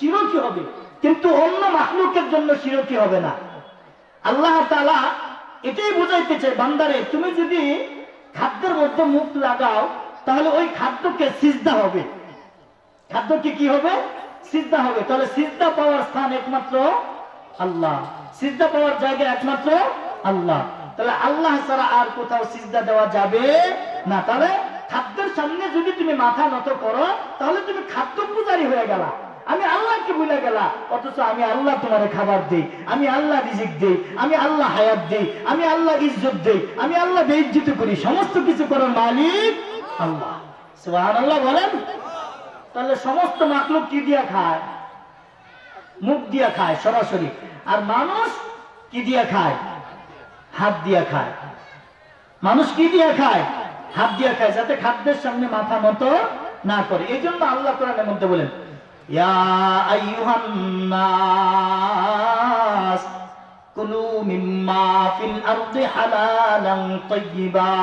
শিরকি হবে। কিন্তু অন্য মাহলুকের জন্য শিরকি হবে না। আল্লাহ তাআলা এটাই বোঝাইতে চায়, বান্দারে, তুমি যদি খাদ্যের মধ্যে মুখ লাগাও, তাহলে ওই খাদ্যকে সিজদা হবে। খাদ্যকে কি হবে? সিজদা হবে। তাহলে সিজদা পাওয়ার স্থান একমাত্র আল্লাহ। সিজদা পাওয়ার জায়গা একমাত্র আল্লাহ। তাহলে আল্লাহ ছাড়া আর কোথাও সিজদা দেওয়া যাবে না। তাহলে খাদ্যের সামনে যদি তুমি মাথা নত করো, তাহলে তুমি খাদ্য পূজারি হয়ে গেলা। আমি আল্লাহকে ভুলে গেলা অথচ আমি আল্লাহ তোমার খাবার দেই, আমি আল্লাহ রিজিক দেই, আমি আল্লাহ হায়াত দেই, আমি আল্লাহ ইজ্জত দেই, আমি আল্লাহ বেইজ্জত করি, সমস্ত কিছু করার মালিক আল্লাহ। সুবহানাল্লাহ বলেন। তাহলে সমস্ত মাকলুক কি দিয়া খায়? মুখ দিয়া খায় সরাসরি। আর মানুষ কি দিয়া খায়? হাত দিয়া খায়। মানুষ কি দিয়া খায়? হাত দিয়া খায়, যাতে খাদ্যের সামনে মাথা মতো না করে। এই জন্য আল্লাহ কোরআনের মধ্যে বলেন يا أيها الناس كلوا مما في الأرض حلالا طيبا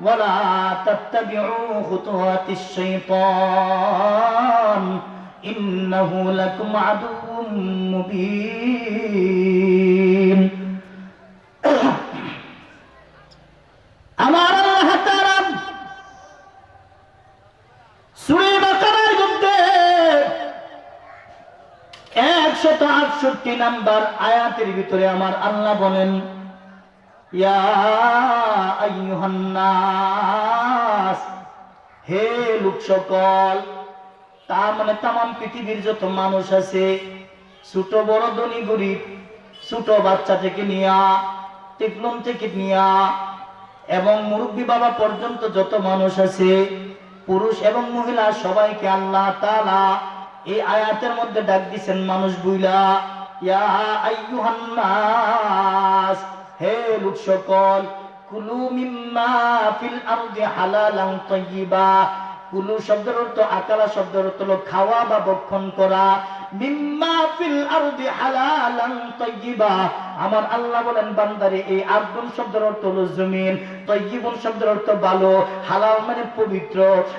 ولا تتبعوا خطوات الشيطان إنه لكم عدو مبين. নাম্বার আয়াতের ভিতরে আমার আল্লাহ বলেন হে লোক সকল, তার মানে তাম পৃথিবীর যত মানুষ আছে, ছোট, বড়, ধনী, গরিব, ছোট বাচ্চা থেকে নিয়া টিপলম থেকে নিয়া, এবং মুরব্বী বাবা পর্যন্ত যত মানুষ আছে, পুরুষ এবং মহিলা সবাইকে আল্লাহ তালা এই আয়াতের মধ্যে ডাক দিছেন মানুষ বুইলা হে লোক সকল, কুলু মিম্মা ফিল আরদি হালালান তাইয়্যিবা কুলু শব্দের অর্থ, আকালা শব্দের অর্থ হলো খাওয়া বা ভক্ষণ করা। মিম্মা ফিল আরদি হালালান তাইয়্যিবা আমার আল্লাহ বলেন, বান্দারে, এই আরদুন শব্দের অর্থ হলো জমিন। তাইয়্যিবুন শব্দের অর্থ ভালো, হালাল মানে পবিত্র।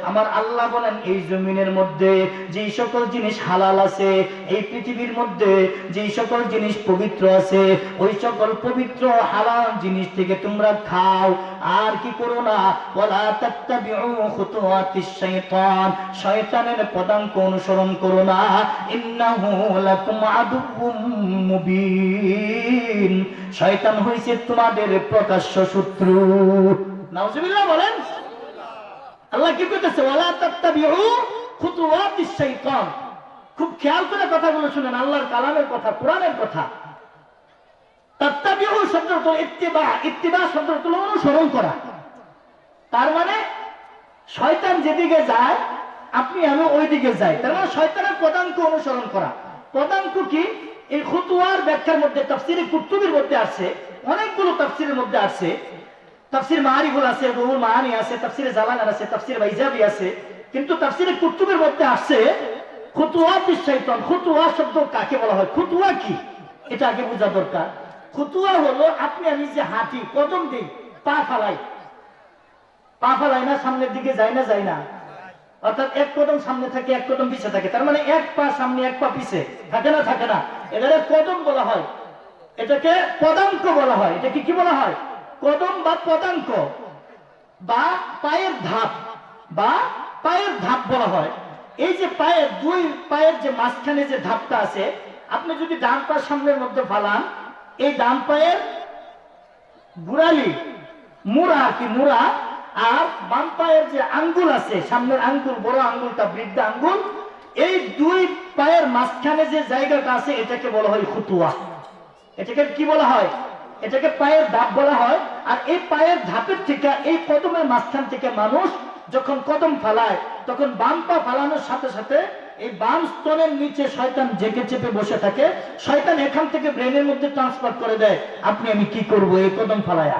আমার আল্লাহ বলেন, এই জমিনের মধ্যে যেই সকল জিনিস হালাল আছে, এই পৃথিবীর মধ্যে যেই সকল জিনিস পবিত্র আছে, ওই সকল পবিত্র, হালাল জিনিস থেকে তোমরা খাও। আর কি করো না শয়তানের পদাঙ্ক অনুসরণ করো না। শয়তান হইছে তোমাদের প্রকাশ্য শত্রু। নাউজুবিল্লাহ বলেন। আল্লাহ কি কইতেছে ওয়ালা তাত্তাবিউ খুতুওয়াতিশ শাইতান খুব খেয়াল করে কথাগুলো শুনেন, আল্লাহর কালামের কথা, কোরআনের কথা। তাত্তাবিউ অর্থ ইত্তিবা ইত্তিবা শব্দ হলো অনুসরণ করা। তার মানে শয়তান যেদিকে যায়, আপনি আমি ওই দিকে যাই তার মানে শয়তানের পদাঙ্ক অনুসরণ করা। পদাঙ্ক কি এই খুতুয়ার ব্যাখ্যার মধ্যে, তাফসিরে কুতুবের মধ্যে আছে, অনেকগুলো তাফসিরের মধ্যে আছে। তাফসির মাহারিফুল আছে, রুহুল মাহানি আছে, তাফসিরে জালানার আছে, তাফসির বাইজাবি আছে। কিন্তু তাফসিরে কুতুবের মধ্যে আছে, খুতুয়া শৈতান খুতুয়া শব্দ কাকে বলা হয়? খুতুয়া কি? এটা আগে বোঝা দরকার। খুতুয়া হলো, আপনি আমি যে হাঁটি, কদম দিই পা ফালাই। পা ফালাই না, সামনের দিকে যায় না যায় না। অর্থাৎ এক কদম সামনে থাকে, এক কদম পিছে থাকে। তার মানে এক পা সামনে, এক পা পিছে। থাকে না থাকে না। এটাকে কদম বলা হয়। এটাকে পদাঙ্ক বলা হয়। এটাকে কি বলা হয়? কদম বা পদাঙ্ক বা পায়ের ধাপ বা পায়ের ধাপ বলা হয়। এই যে পায়ের, দুই পায়ের যে মাঝখানে যে ধাপটা আছে, আপনি যদি ডান পা সামনের মধ্যে ফালান, এই ডান পায়ের গুড়ালি মুড়া কি, মুড়া আর বাম পায়ের যে আঙ্গুল আছে, সামনের আঙ্গুল, বড় আঙ্গুলটা, বৃদ্ধ আঙ্গুল, এই দুই পায়ের মাঝখানে যে জায়গাটা আছে, এটাকে বলা হয় খুতুয়া। এটাকে কি বলা হয়? এটাকে পায়ের ধাপ বলা হয়। আর এই পায়ের ধাপের থেকে, এই কদমের মাঝখান থেকে মানুষ যখন কদম ফালায়, তখন বাম পা ফালানোর সাথে সাথে এই বাম স্তরের নিচে শয়তান জেগে চেপে বসে থাকে। শয়তান এখান থেকে ব্রেনের মধ্যে ট্রান্সফার করে দেয়, আপনি আমি কি করব এই কদম ফালায়া?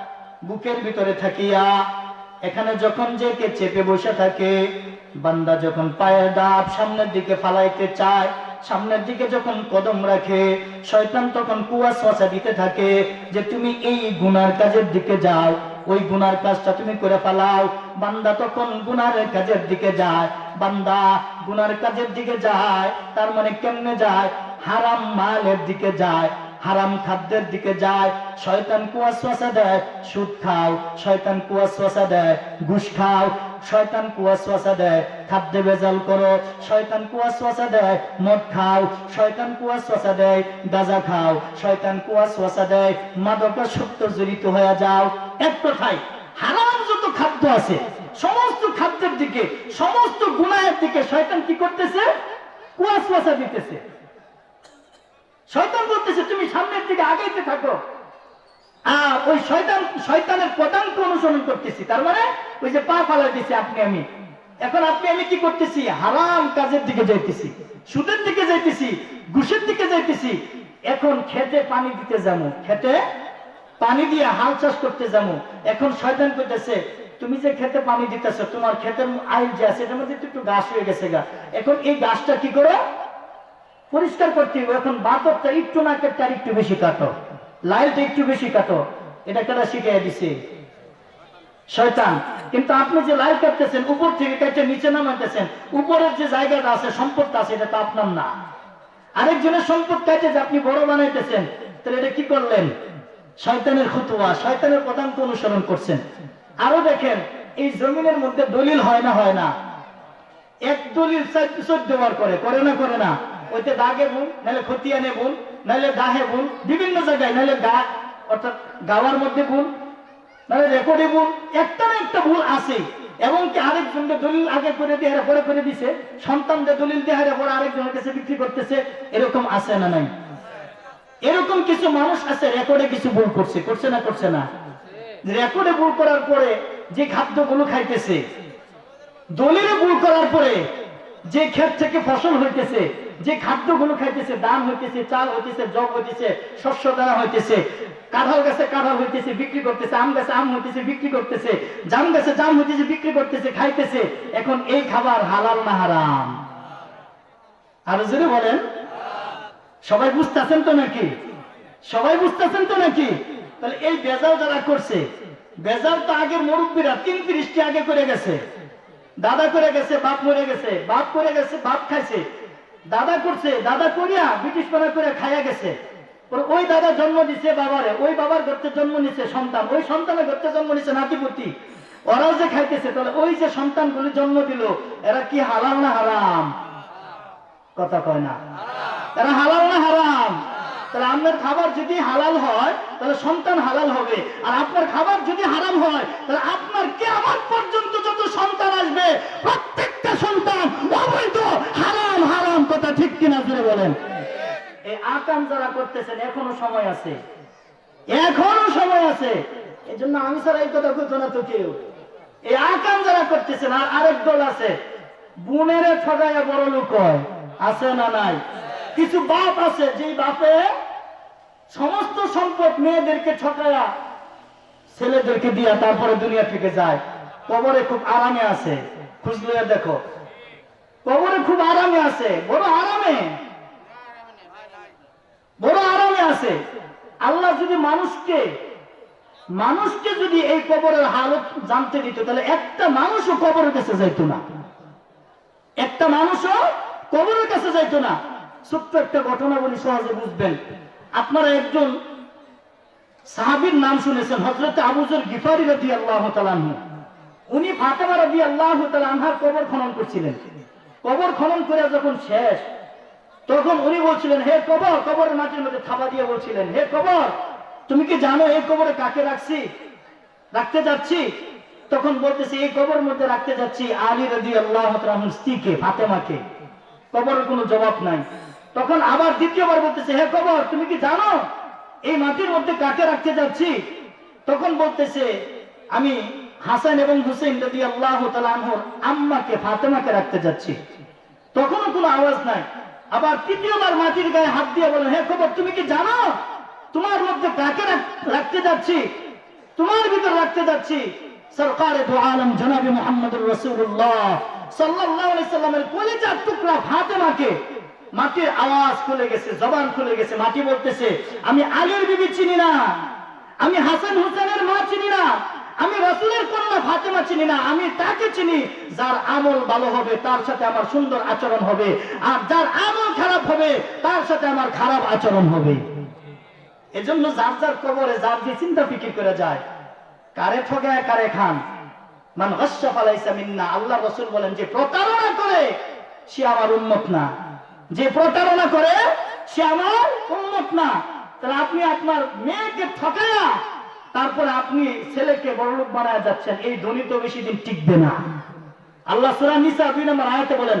বুকের ভিতরে থাকিয়া, এখানে যখন যে কে চেপে বসে থাকে, বান্দা যখন পায়ের ডাব সামনের দিকে ফালাইতে চায়, সামনের দিকে যখন কদম রাখে, শয়তান তখন কুয়া কুয়াশা দিতে থাকে যে তুমি এই গুনার কাজের দিকে যাও, ওই গুনার কাজটা তুমি করে ফেলাও। বান্দা তখন গুনার কাজের দিকে যায়, বান্দা গুনার কাজের দিকে যায়, তার মানে কেমনে যায়? হারাম মালের দিকে যায়। হারাম খাদ্যের দিকে যায়, শয়তান কুয়া কুয়াশা দেয়, সুদ খাও, শয়তান কুয়া কুয়াশা দেয়, ঘুষ খাও, শয়তান কুয়া কুয়াশা দেয়, খাদ্যে বেজাল করো, শয়তান কুয়াশা দেয়, মদ খাও, শয়তান কুয়া কুয়াশা দেয়, গাঁজা খাও, শয়তান কুয়া কুয়াশা দেয় মাদকা সত্য জড়িত হয়ে যাও। এক কথায়, হারাম যত খাদ্য আছে, সমস্ত খাদ্যের দিকে, সমস্ত গুণায়ের দিকে শয়তান কি করতেছে? কুয়াশা দিতেছে। শয়তান বলতেছে, তুমি সামনের দিকে আগাইতে থাকো। আর ওই শয়তান, শয়তানের পদাঙ্ক অনুসরণ করতেছি। তার মানে ওই যে পা ফালাই দিছে আপনি, আমি। এখন আপনি, আমি কি করতেছি? হারাম কাজের দিকে যাইতেছি, সুদের দিকে যাইতেছি, ঘুষের দিকে যাইতেছি। এখন খেতে পানি দিতে যাব, খেতে পানি দিয়ে হাল চাষ করতে যাব। এখন শয়তান করতেছে তুমি যে খেতে পানি দিতেছো, তোমার ক্ষেতের আইল যে আছে, এটার মধ্যে একটু গাছ হয়ে গেছে গা। এখন এই গাছটা কি করো? পরিষ্কার করতে হবে। এখন বাতরটা একটু নাকের তার একটু বেশি কাটো। লাইলটা একটু বেশি কাটো। এটা কেটা শিখিয়ে দিছে। শয়তান, কিন্তু আপনি যে লাইল কাটতেছেন, উপর থেকে কেটে নিচে নামাইতেছেন, উপরের যে জায়গাটা আছে, সম্পদটা আছে, এটা তো আপনার না। আরেকজনের সম্পদ কাটে যে আপনি বড় বানাইতেছেন, তাহলে এটা কি করলেন? শয়তানের খুতুয়া শয়তানের পদাঙ্ক অনুসরণ করছেন। আরও দেখেন, এই জমিনের মধ্যে দলিল হয় না হয় না। এক দলিল চোদ্দ বার করে করে না করে না। ওইতে দাগে ভুল, নাহলে খতিয়ানে ভুল, নাহলে দাহে ভুল, বিভিন্ন জায়গায়, নাহলে গা, অর্থাৎ গাওয়ার মধ্যে ভুল, নাহলে রেকর্ডে ভুল, একটা না একটা ভুল আছে। এবং কি আরেকজনকে দলিল আগে করে দিয়ে পরে করে দিছে, সন্তানদের দলিল দিয়ে হেরে পরে আরেকজনের কাছে বিক্রি করতেছে, এরকম আছে না নাই? এরকম কিছু মানুষ আছে, রেকর্ডে কিছু ভুল করছে করছে না করছে না। রেকর্ডে ভুল করার পরে যে খাদ্যগুলো খাইতেছে, দলিলে ভুল করার পরে যে ক্ষেত থেকে ফসল হইতেছে যে খাদ্যগুলো খাইতেছে, ধান হইতেছে, চাল হইতেছে, জব হইতেছে, শস্য দানা হইতেছে, কাঁঠাল গাছে কাঁঠাল হইতেছে, বিক্রি করতেছে, আম গাছে আম হইতেছে, বিক্রি করতেছে, জাম গাছে জাম হইতেছে, বিক্রি করতেছে, খাইতেছে, এখন এই খাবার হালাল না হারাম? আরও জোরে বলেন। সবাই বুঝতেছেন তো নাকি? সবাই বুঝতেছেন তো নাকি? তাহলে এই বেজাল যারা করছে বেজাল তো আগের মুরব্বীরা, তিন তিরিশটি আগে করে গেছে। দাদা করে গেছে, বাপ মরে গেছে, বাপ করে গেছে, বাপ খাইছে। দাদা করছে, দাদা করিয়া ব্রিটিশ পানা করে খাইয়া গেছে। ওই দাদা জন্ম দিছে বাবারে, ওই বাবার গর্তে জন্ম নিছে সন্তান। ওই সন্তানের গর্তে জন্ম নিছে নাতিপুতি। ওরাও যে খাইতেছে, তাহলে ওই যে সন্তানগুলি জন্ম দিল, এরা কি হালাল না হারাম? কথা কয় না। এরা হালাল না হারাম? তাহলে আপনার খাবার যদি হালাল হয়, তাহলে সন্তান হালাল হবে। আর আপনার খাবার যদি হারাম হয়, তাহলে আপনার কে আমার পর্যন্ত যত সন্তান আসবে প্রত্যেকটা সন্তান অবৈধ হারাম হারাম কথা ঠিক কিনা জুড়ে বলেন। এই আকাম যারা করতেছেন, এখনও সময় আছে। এখনও সময় আছে। এই জন্য আমি স্যার এই কথা বলতো না তো কেউ। এই আকাম যারা করতেছেন, আর আরেক দল আছে। বুনেরে ঠগাইয়া বড় লোক হয়। আছে না নাই? কিছু বাপ আছে যে বাপে সমস্ত সম্পদ মেয়েদেরকে ঠকায়া ছেলেদেরকে দিয়া তারপরে দুনিয়া থেকে যায়। কবরে খুব আরামে আছে। খুঁজলে দেখো, কবরে খুব আরামে আছে। বড় আরামে। বড় আরামে আছে। আল্লাহ যদি মানুষকে মানুষকে যদি এই কবরের হালত জানতে দিত, তাহলে একটা মানুষও কবরের কাছে যাইতো না। একটা মানুষও কবরের কাছে যাইতো না। ছোট্ট একটা ঘটনা বলি, সহজে বুঝবেন। আপনারা একজন সাহাবীর নাম শুনেছেন হজরত আবুজর গিফারি রদি আল্লাহ তালানহু উনি ফাতেমা রদি আল্লাহ আনহার কবর খনন করছিলেন। কবর খনন করে যখন শেষ তখন উনি বলছিলেন, হে কবর, কবরের মাটির মধ্যে থাবা দিয়ে বলছিলেন, হে কবর, তুমি কি জানো এই কবরে কাকে রাখছি? রাখতে যাচ্ছি? তখন বলতেছে, এই কবর মধ্যে রাখতে যাচ্ছি আলী রদি আল্লাহ স্ত্রীকে, ফাতেমাকে। কবরের কোনো জবাব নাই। তখন আবার দ্বিতীয়বার বলতেছে, হে কবর, তুমি কি জানো এই মাটির মধ্যে কাকে রাখতে যাচ্ছি? তখন বলতেছে, আমি হাসান এবং হুসেন রদি আল্লাহ আম্মাকে, ফাতেমাকে রাখতে যাচ্ছি। তখনও কোনো আওয়াজ নাই। আবার তৃতীয়বার মাটির গায়ে হাত দিয়ে বলেন হে খবর, তুমি কি জানো? তোমার মধ্যে কাকে রাখতে যাচ্ছি? তোমার ভিতর রাখতে যাচ্ছি? সরকারে দু আলম জনাবি মোহাম্মদুর রসুল্লাহ আলাইহি সাল্লামের কলিজার টুকরা ফাতেমাকে মাটির আওয়াজ খুলে গেছে, জবান খুলে গেছে, মাটি বলতেছে, আমি আলীর বিবি চিনি না, আমি হাসান হুসেনের মা চিনি না আমি রসুলের কন্যা ফাতেমা চিনি না, আমি তাকে চিনি যার আমল ভালো হবে, তার সাথে আমার সুন্দর আচরণ হবে। আর যার আমল খারাপ হবে, তার সাথে আমার খারাপ আচরণ হবে। এজন্য যার যার কবরে যার যে চিন্তা ফিকির করে যায়, কারে ঠগায় কারে খান। মান হস্যফ আলাইসা মিন্না, আল্লাহ রসুল বলেন, যে প্রতারণা করে, সে আমার উন্মত না। যে প্রতারণা করে, সে আমার উন্মত না। তাহলে আপনি আপনার মেয়েকে ঠকায়া তারপরে আপনি ছেলেকে বড়লোক বানায় যাচ্ছেন এই ধনী তো বেশি দিন টিকবে না আল্লাহ সূরা নিসা দুই নম্বর আয়াতে বলেন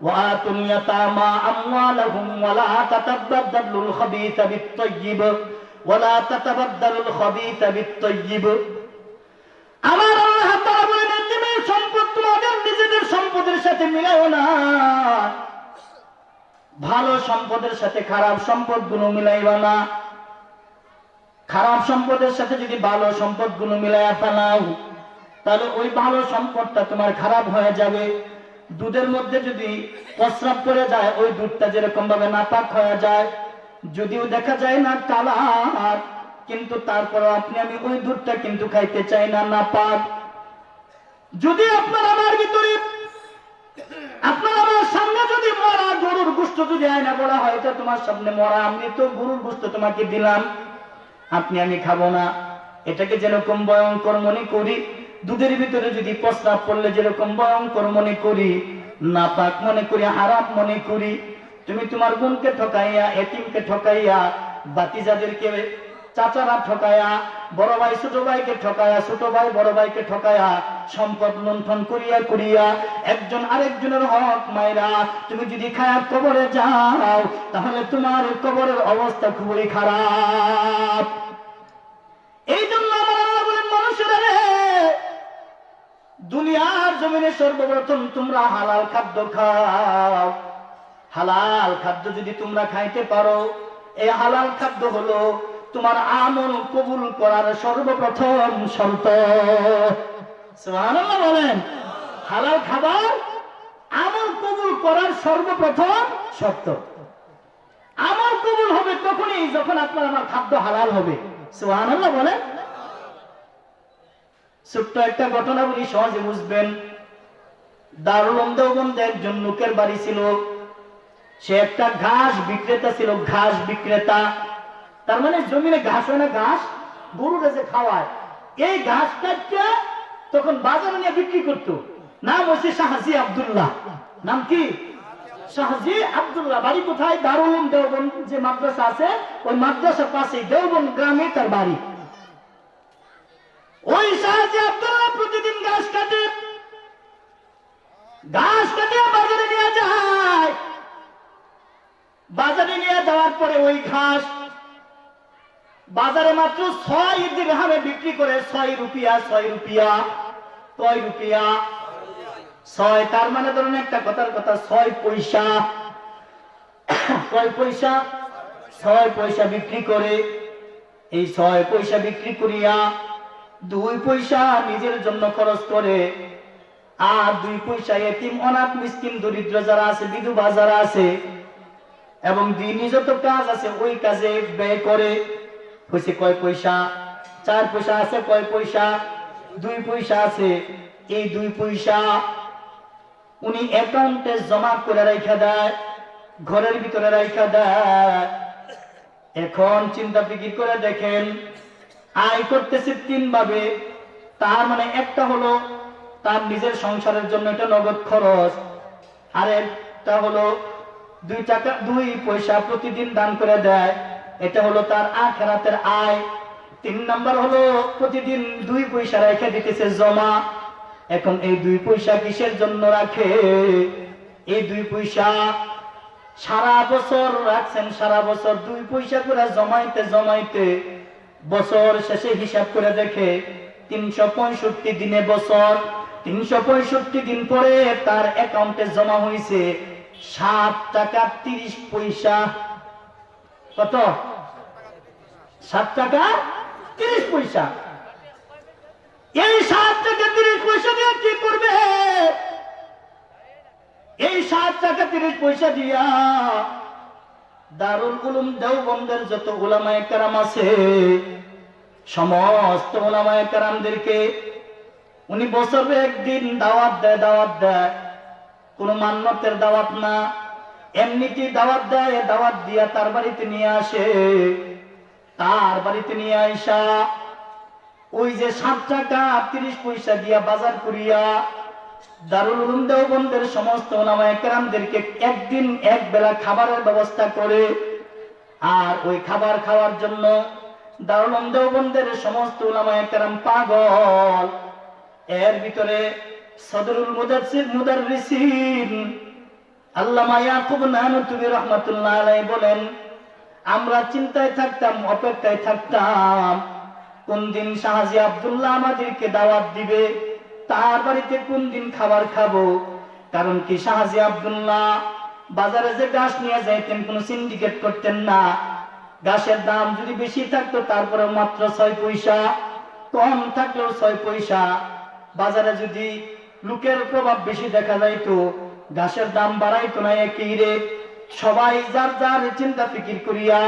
وآتوا اليتامى أموالهم ولا تتبدلوا الخبيث بالطيب ولا تتبدلوا الخبيث بالطيب আমার আল্লাহ তাআলা বলেন এতিমের সম্পদ তোমাদের নিজেদের সম্পদের সাথে মিলাও না ভালো সম্পদের সাথে খারাপ সম্পদ গুলো মিলাইবা না খারাপ সম্পদের সাথে যদি ভালো সম্পদগুলো মিলাইয়া ফেলাও, তাহলে ওই ভালো সম্পদটা তোমার খারাপ হয়ে যাবে। দুধের মধ্যে যদি প্রস্রাব করে যায়, ওই দুধটা যেরকম ভাবে নাপাক হয়ে যায়। যদিও দেখা যায় না কালার, কিন্তু তারপরে আপনি, আমি ওই দুধটা কিন্তু খাইতে চাই না, নাপাক। যদি আপনার আমার ভিতরে, আপনার আমার সামনে যদি মরা গরুর গুস্ত যদি আয়না বলা হয় এটা তোমার সামনে মরা, আমি তো গরুর গুস্ত তোমাকে দিলাম। আপনি, আমি খাব না। এটাকে যেরকম ভয়ঙ্কর মনে করি, দুধের ভিতরে যদি প্রস্রাব পড়লে যেরকম ভয়ঙ্কর মনে করি, নাপাক মনে করি হারাপ মনে করি, তুমি তোমার বোনকে ঠকাইয়া, এতিমকে ঠকাইয়া, বাতিজাদেরকে, চাচারা ঠকায়া বড় ভাই, ছোট ভাইকে ঠকায়া ছোট ভাই, বড় ভাইকে ঠকায়া সম্পদ লুণ্ঠন করিয়া করিয়া, একজন আরেকজনের হক মাইরা তুমি যদি খায়াত কবরে যাও, তাহলে তোমার কবরের অবস্থা খুবই খারাপ। এই জন্য আমার আল্লাহ বলেন, মানুষেরা দুনিয়ার জমিনে সর্বপ্রথম তোমরা হালাল খাদ্য খাও। হালাল খাদ্য যদি তোমরা খাইতে পারো, এই হালাল খাদ্য হলো তোমার আমল কবুল করার সর্বপ্রথম শর্ত। বলেন। হালাল খাবার আমল কবুল করার সর্বপ্রথম শর্ত। আমল কবুল হবে তখনই যখন আপনার আমার খাদ্য হালাল হবে। বলেন। ছোট্ট একটা ঘটনা বলি, সহজে বুঝবেন। একজন লোকের বাড়ি ছিল। সে একটা ঘাস বিক্রেতা ছিল, ঘাস বিক্রেতা। তার মানে জমিনে ঘাস হয় না, ঘাস খাওয়ায়। এই ঘাস কাটটা তখন বাজারে নিয়ে বিক্রি করতো। নাম হচ্ছে শাহাজি আব্দুল্লাহ। নাম কি? শাহজি আব্দুল্লাহ, বাড়ি কোথায়? দারুল দেওবন যে মাদ্রাসা আছে, ওই মাদ্রাসার পাশে দেওবন গ্রামে তার বাড়ি। ওই শাহজি আব্দুল্লাহ প্রতিদিন ঘাস কাটে ঘাস কাটে, বাজারে নিয়ে যায়। বাজারে নিয়ে যাওয়ার পরে ওই ঘাস, বাজারে মাত্র ছয় দিরহামে বিক্রি করে, ছয় রুপিয়া ছয় রুপিয়া ছয় রুপিয়া। ছয়, তার মানে ধরুন একটা কথার কথা, ছয় পয়সা। কয় পয়সা? ছয় পয়সা বিক্রি করে। এই ছয় পয়সা বিক্রি করিয়া দুই পয়সা নিজের জন্য খরচ করে। আর দুই পয়সা এতিম, অনাথ, মিসকিন, দরিদ্র যারা আছে, বিধবা যারা আছে, এবং দিনই যত কাজ আছে, ওই কাজে ব্যয় করে। হয়েছে কয় পয়সা? চার পয়সা আছে, কয় পয়সা? দুই পয়সা আছে। এই দুই পয়সা উনি অ্যাকাউন্টে জমা করে রেখা দেয়, ঘরের ভিতরে রেখা দেয়। এখন চিন্তা ফিকির করে দেখেন, আয় করতেছে তিন ভাবে তার মানে একটা হলো তার নিজের সংসারের জন্য এটা নগদ খরচ, আর একটা হলো দুই টাকা, দুই পয়সা প্রতিদিন দান করে দেয়। এটা হলো তার আখেরাতের আয়। তিন নাম্বার হলো প্রতিদিন দুই পয়সা রেখে দিতেছে জমা। এখন এই দুই পয়সা কিসের জন্য রাখে? এই দুই পয়সা সারা বছর রাখছেন, সারা বছর দুই পয়সা করে জমাইতে জমাইতে বছর শেষে হিসাব করে দেখে তিনশো পঁয়ষট্টি দিনে বছর, তিনশো পঁয়ষট্টি দিন পরে তার অ্যাকাউন্টে জমা হয়েছে সাত টাকা তিরিশ পয়সা। কত? সাত টাকা তিরিশ পয়সা। এই সাত টাকা তিরিশ পয়সা দিয়ে কি করবে? এই সাত টাকা তিরিশ পয়সা দিয়া দারুল উলুম দেওবন্দের যত উলামায়ে কারাম আছে, সমস্ত ওলামায়ে কারামদেরকে উনি বছরে একদিন দাওয়াত দেয় দাওয়াত দেয়। কোন মান্যতের দাওয়াত না। এমনিতেই দাওয়াত দেয়, দাওয়াত দিয়া তার বাড়িতে নিয়ে আসে। তার বাড়িতে নিয়ে আইসা ওই যে সাত টাকা তিরিশ পয়সা দিয়া বাজার করিয়া দারুল উলুম দেওবন্দের সমস্ত ওলামায়ে কেরামদেরকে একদিন এক বেলা খাবারের ব্যবস্থা করে আর ওই খাবার খাওয়ার জন্য দারুল উলুম দেওবন্দের সমস্ত ওলামায়ে কেরাম পাগল। এর ভিতরে সদরুল মুদাসসির মুদাররিসিন আল্লামা ইয়াকুব নানুতুবি রহমাতুল্লাহ আলাইহি বলেন, আমরা চিন্তায় থাকতাম, অপেক্ষায় থাকতাম। কোন দিন শাহাজি আব্দুল্লাহ আমাদেরকে দাওয়াত দিবে? তার বাড়িতে কোন দিন খাবার খাব? কারণ কি শাহাজি আব্দুল্লাহ বাজারে যে গাছ নিয়ে যাইতেন, কোন সিন্ডিকেট করতেন না। গাছের দাম যদি বেশি থাকতো তারপরে মাত্র ছয় পয়সা। কম থাকলেও ছয় পয়সা। বাজারে যদি লোকের প্রভাব বেশি দেখা যাইতো গাছের দাম বাড়াইতো না একই রেট। সবাই যার যার চিন্তা ফিকির করিয়া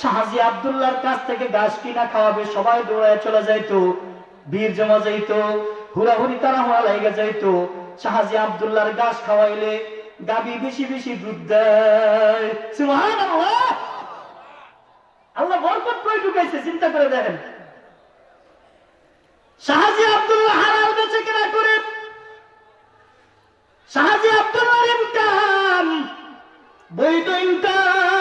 শাহাজি আব্দুল্লাহর কাছ থেকে গাছ কিনা খাওয়াবে, সবাই দৌড়ায় চলে যাইতো, বীর জমা যাইতো, হুড়াহুড়ি তারা হওয়া লাগে যাইতো। শাহাজি আব্দুল্লাহর গাছ খাওয়াইলে গাবি বেশি বেশি দুধ দেয়। আল্লাহ বরকত করে ঢুকাইছে, চিন্তা করে দেখেন। শাহাজি আব্দুল্লাহ হালাল বেচে কেনা করে। শাহাজি আব্দুল্লাহর ইনকাম বৈধ ইনকাম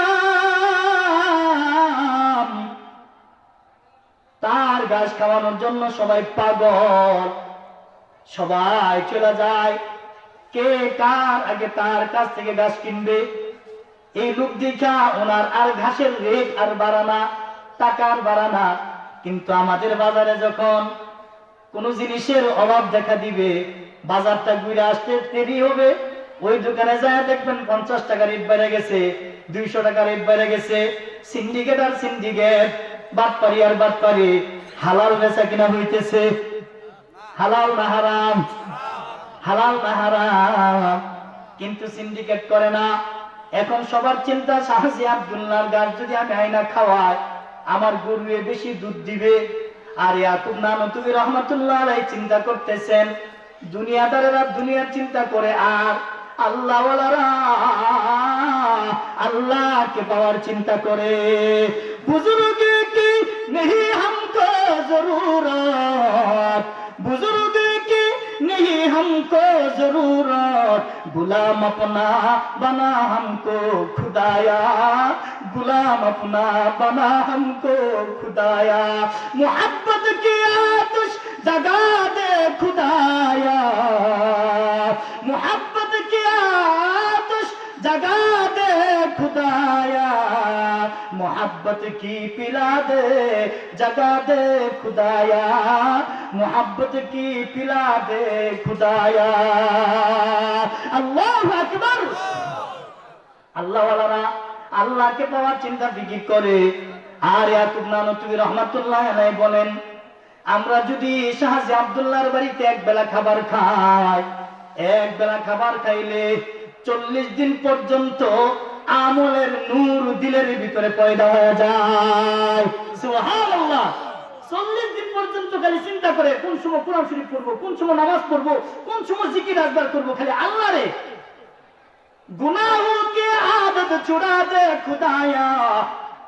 তার গাছ খাওয়ানোর জন্য সবাই পাগল। সবাই চলে যায়। কে কার আগে তার কাছ থেকে গাছ কিনবে? এই লোক দেখা ওনার আর ঘাসের রেট আর বাড়ানা টাকার বাড়ানা কিন্তু আমাদের বাজারে যখন কোন জিনিসের অভাব দেখা দিবে, বাজারটা ঘুরে আসতে দেরি হবে। ওই দোকানে যায়, দেখবেন পঞ্চাশ টাকা রেট বেড়ে গেছে, দুইশো টাকা রেট বেড়ে গেছে। সিন্ডিকেট আর সিন্ডিকেট বাটপারি আর বাটপারি হালাল বেচা কিনা হইতেছে। হালাল না হারাম? হালাল না হারাম? কিন্তু সিন্ডিকেট করে না। এখন সবার চিন্তা সাহসী আব্দুল্লাহর গাছ যদি আমি আইনা খাওয়াই, আমার গরুয়ে বেশি দুধ দিবে। আর ইয়াকুব নানু তুমি রহমতুল্লাহ আলাই চিন্তা করতেছেন। দুনিয়াদারেরা দুনিয়ার চিন্তা করে, আর আল্লাহ আল্লাহকে পাওয়ার চিন্তা করে। বুজুর্গ नहीं हमको ज़रूरत। बुज़ुर्ग की नहीं हमको ज़रूरत। गुलाम अपना बना हमको खुदाया। गुलाम अपना बना हमको खुदाया। मोहब्बत की आतिश जगा दे खुदाया। मोहब्बत की आतिश जगा दे खुदाया। मोहब्बत की पिला दे जगा दे खुदाया मोहब्बत की पिला दे खुदाया अल्लाह अकबर আল্লাহ আল্লাহকে পাওয়ার চিন্তা ফিকির করে আর ইয়াকুব নানতুবি রহমাতুল্লাহ আলাইহি বলেন আমরা যদি শাহজি আব্দুল্লাহর বাড়িতে এক বেলা খাবার খাই এক বেলা খাবার খাইলে চল্লিশ দিন পর্যন্ত আমলের নূর দিলের ভিতরে পয়দা হয়ে যায়। চিন্তা করে কোন সময় কোরআন শরীফ পড়ব, কোন সময় নামাজ পড়ব, কোন সময় জিকির আসবার করব, খালি আল্লাহ রে। গুনাহ কে খুদায়া।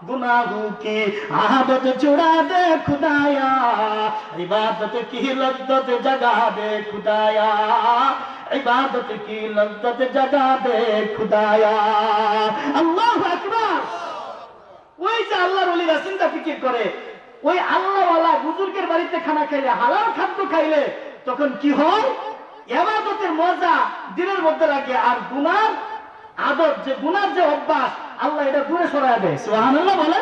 गुनाहों की आदत छुड़ा दे खुदाया इबादत की लज्जत जगा दे खुदाया इबादत की लज्जत जगा दे खुदाया अल्लाह আকবার ওই যে আল্লাহর ওলিরা চিন্তা ফিকির করে ওই আল্লাহওয়ালা বুজুর্গের বাড়িতে খানা খাইলে হালাল খাদ্য খাইলে তখন কি হয় এবাদতের মজা দিনের মধ্যে লাগে আর গুনার আদত যে গুনার যে অভ্যাস আল্লাহ এটা দূরে সরাই দেয়। বলে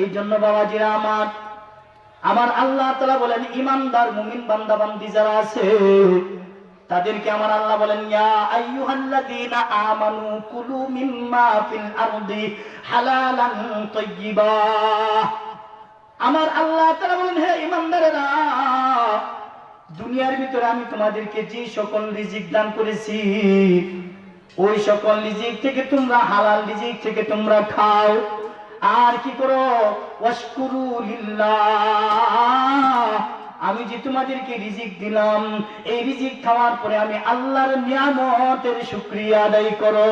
এই জন্য বাবাজিরা আমার আমার আল্লাহ তালা বলেন, ইমানদার মুমিন বান্দা বান্দি যারা আছে, তাদেরকে আমার আল্লাহ বলেন আমানু কুলু হালালান আমার আল্লাহ তাআলা বলেন, হে ঈমানদারেরা দুনিয়ার ভিতরে আমি তোমাদেরকে যে সকল রিজিক দান করেছি ওই সকল রিজিক থেকে তোমরা হালাল রিজিক থেকে তোমরা খাও। আর কি করো? ওয়াশকুরু আমি যে তোমাদেরকে রিজিক দিলাম, এই রিজিক খাওয়ার পরে আমি আল্লাহর নিয়ামতের শুক্রিয়া আদায় করো।